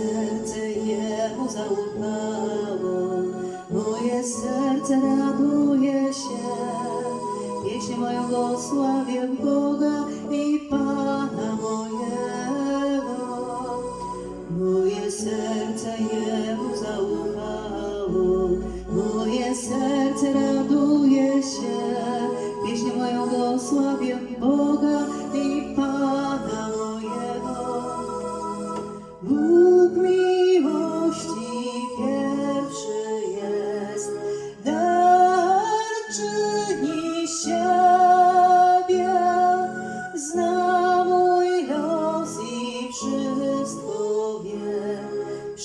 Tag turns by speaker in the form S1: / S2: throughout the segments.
S1: serce Jemu zaufało, moje serce raduje się. Pieśń moją błogosławię Boga i Pana mojego. Moje serce Jemu zaufało, moje serce raduje się. Pieśń moją błogosławię Boga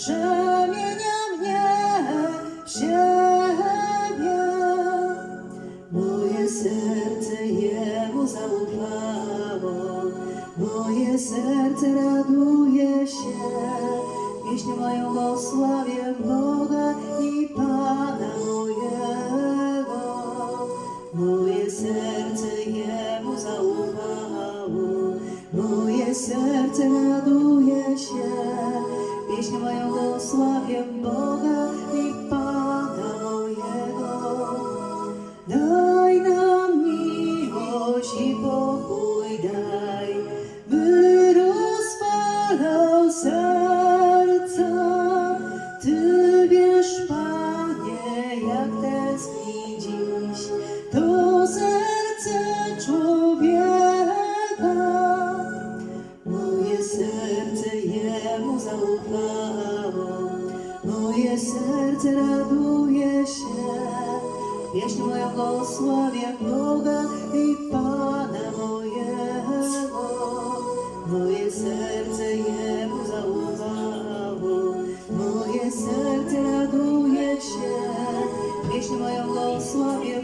S1: przemienia mnie w siebie. Moje serce Jemu zaufało, moje serce raduje się. Pieśń moją błogosławię Boga i Pana mojego. Moje serce Jemu zaufało, moje serce raduje się. Pieśń moją błogosławię Boga moje serce raduje się. Pieśń moją błogosławię Boga i Pana mojego. Moje serce Jemu zaufało, moje serce raduje się. Pieśń moją błogosławię